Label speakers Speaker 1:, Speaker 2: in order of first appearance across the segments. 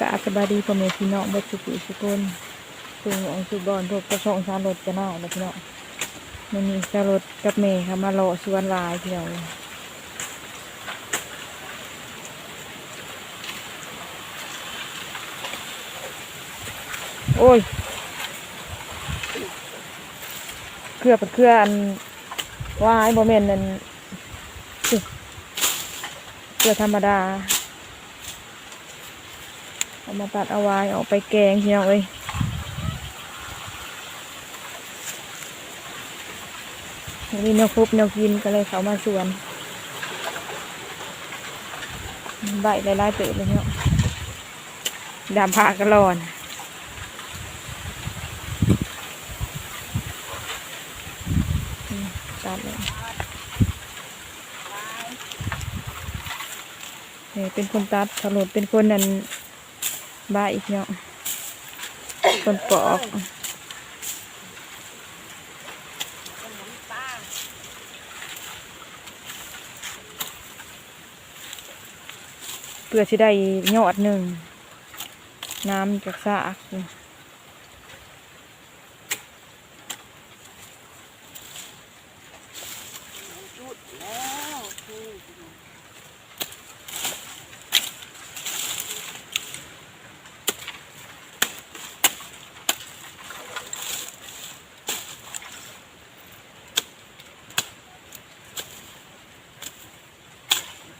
Speaker 1: กะสบายดีพ่อแม่พี่น้องบดสุขุสุคนสูงองสุบอนพบกกระช่องสารรถจะน่าเลยพี่น้องมันมีสารรถกับเมย์ค่ะมารอสวนลายพี่น้องโอ้ยเครือเป็นเครืออันวายโมเมนนั่นเครือธรรมดา เอามาตัดเอาไว้ออกไปแกงพี่น้องเอ้ยมีแนวครบแนวกินก็เลยเขามาสวนใบหลายๆตื่นเลยเนาะดำผ้ากระลอนตัดเลยเนี่ยเป็นคนตัดสรุปเป็นคนนั้น บ้าอีกเนาะคนปอกเพื่อที่ได้ยอดหนึ่งน้ำจากสากนี่
Speaker 2: จุดแล้วคือ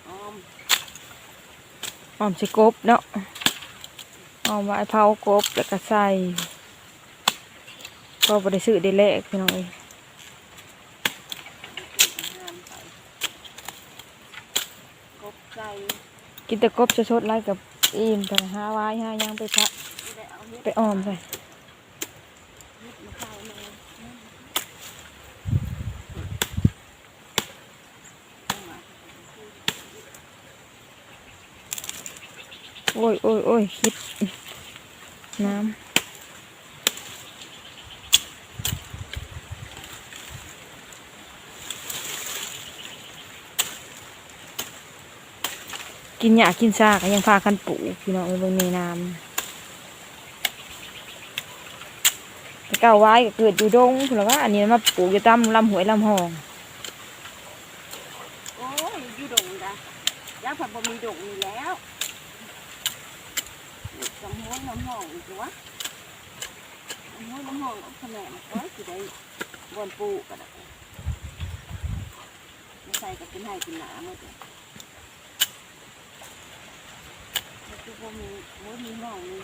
Speaker 2: ออม
Speaker 1: ออมใส่กบเนาะออมไว้เผากบแล้วก็ใส่ก็บริสุทธิ์ได้แลกพี่น้องเอ้ย
Speaker 2: งานไปกบใจ
Speaker 1: กินแต่กบจะชดๆไล่กับอิ่มแต่หาไว้หายังไปพระ
Speaker 2: ไม่ได้เอาเฮ็ด
Speaker 1: ไปออมใส่
Speaker 2: เฮ็ดมาเข้าเลยเอามา
Speaker 1: โอ้ยโอ้ยโอ้ยคิด น้ำกินหยากินซาก็ยังพากันปูพี่น้องเอ้ยเบนมีน้ำต่เก้าไว้เกิดอยู่ดงเพราะว่าอันนี้มาปลูกอยู่ตามลำหวยลำหอง
Speaker 2: โอ้ยอยู่ดงจ้ะยาผัดบะหมี่ดงนี่แล้ว สองห้องน้ำห้องอีกวะน้ำห้องน้ำห้องเอาขนาดก็สิได้บอนปูก็ได้ไม่ใส่กับกินให้กินหนาหมดเลยแล้วคือบ่มีบ่มีห้องนี่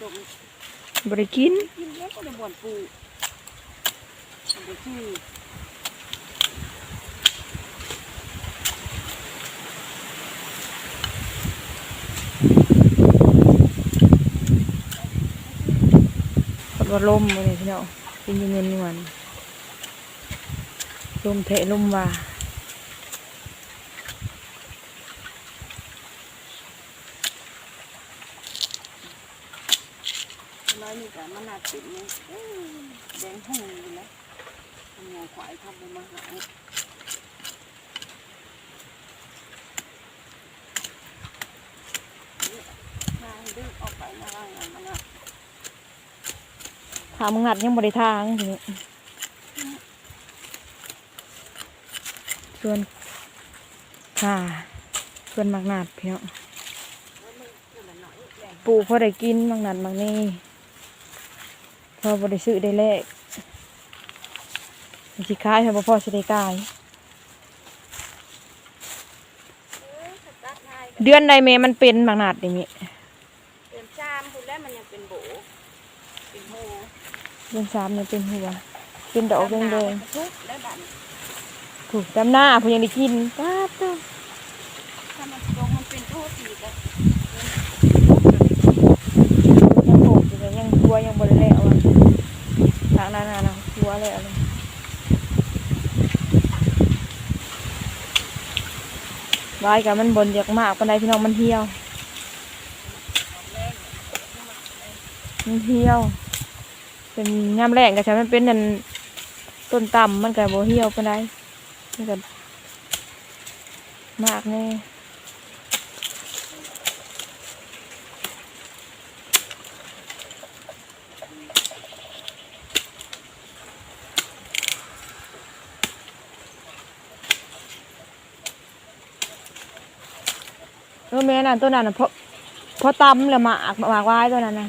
Speaker 2: จม
Speaker 1: บริกิน
Speaker 2: กินแล้วก็ได้บอนปูมันก็คื
Speaker 1: ว่าลมเลยพี่น้องเป็นเงินนวลลมเทะลมว่า
Speaker 2: น้อยนี่ก็มันน่าติดนี่เอ้ยแดงหุ่งอยู่แล้วทำงานขวายทำบุญมาหาทางดึงออกไปนะว่างานมันอะ
Speaker 1: ถามงัดยังบริทางทีนี้ส่วนค่ะส่วนมักนาดพี่น้องปลูกพอได้กินมักนาดมักนี่พอบริซื้อได้แลกมันสิขายค่ะบ่พอสิได้กาย
Speaker 2: ตัดง่าย
Speaker 1: เดือนใดเมมันเป็นมักนาดนี่มิ
Speaker 2: เดือนจามคุณแล้วมันยังเป็นโบ เป็นโฮ
Speaker 1: เดือนสามเนี่ยเป็นหัว เป็นดอกแดง
Speaker 2: ทุกแล้วดัน
Speaker 1: ๆถูกดำหน้าพอยังได้กินป้าดเด้อ
Speaker 2: ถ้ามันตรงมันเป็นโทษทีก็
Speaker 1: ยังปลูกอยู่เลยยังกลัวยังบริแล้วอะทางนั้นน่ะนะกลัวแล้วเลยวายกับมันบนอยากมากปันไดพี่น้องมันเหี่ยว มันเที่ยว เป็นงามแรงกับฉันมันเป็นนันต้นต่ำมันกับโบเหี่ยวไปได้มันกับมากแน่เออแม่นั่นต้นนั่นเพราะเพราะตำเลยหมากหมากไว้ตัวนั้นน่ะ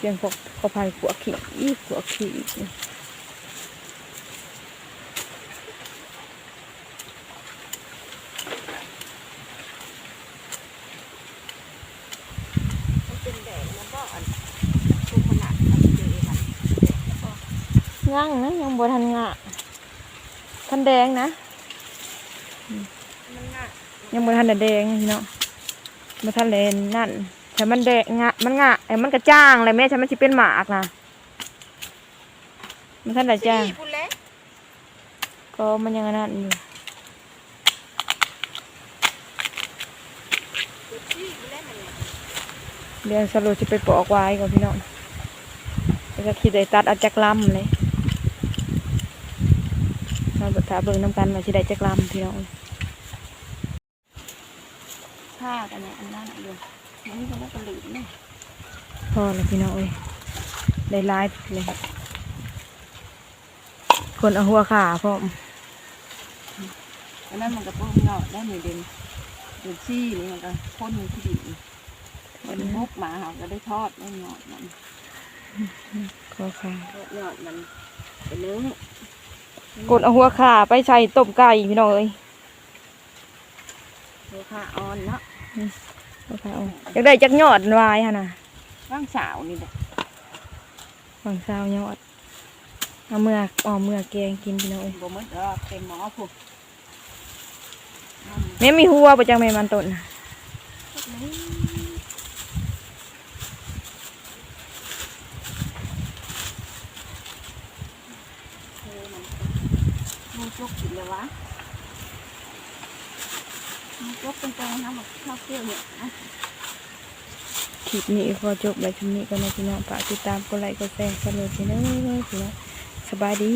Speaker 2: เสี
Speaker 1: ยงพวกกระพายขวขี้อีขวขี้อีก
Speaker 2: มันเป็นแดงแล้วก็อันตัวขนาดอันเจอมัน
Speaker 1: ย่างนะยังบ่ทันงะทันแดงนะ
Speaker 2: มันง่าย
Speaker 1: ยังบทันแดงพี่เนาะบ่ทันเลยนั่น แต่มันแดงงะมันงะไอ้มันกระจ้างเลยแม่ฉันมันสิเป็นหมากนะมันทันได้จ้าง
Speaker 2: สี่พุ่นแล้ว
Speaker 1: ก็มันยังอันนั่นอยู่
Speaker 2: สี่พุ่นแล้วมันเนี่ย
Speaker 1: เดี๋ยวสรุปจะไปปอกไว้ก่อนพี่น้องแล้วก็คิดได้ตัดเอาจักลำเลยเราถ้าเบิ่งน้ำกันว่าสิได้จักลำพี่น้อง
Speaker 2: ผ้ากันเนี่ยอันนั้นอันเดียว นี่ก็แล้วก็หลืมเนี่ย
Speaker 1: พอแล้วพี่น้องเอ้ยได้ไลฟ์เลยคนเอาหัวขาพร้อม
Speaker 2: อันนั้นมันก็พวกเงาะได้หนึ่งเดือนเดือนซี่นี่มันก็พ่นที่ดินมันมุกหมาเขาก็ได้ทอดได้เงาะมัน
Speaker 1: ขอขา
Speaker 2: เงาะมันเป็นเนื้อก
Speaker 1: ดเอาหัวขาไปใส่ต้มไก่พี่น้องเอ้ย
Speaker 2: เนื้อผ้าอ่อนเนาะ
Speaker 1: หัวขาเอาอยากได้จักยอดวายฮะน่ะ
Speaker 2: ร่างสาวนี่แหละ
Speaker 1: ฝั่งซาวยอดเอาเมือกเอาเมือกแกงกินพี่น้องเอ้ย
Speaker 2: บ่หมดดอกเต็มหมอผูก
Speaker 1: แม่มีหัวประจังแม่มันต้นน่ะ
Speaker 2: มูจกกินเลยวะ มูจกเป็นตัวน้ำมันข้าวเปรี้ยวเนี่ยนะ
Speaker 1: คลิปนี้ขอจบไว้คลิปนี้ก็นนะพี่น้องฝากติดตามกดไลค์กดแชร์กันเลยพี่น้องพี่น้องสบายดี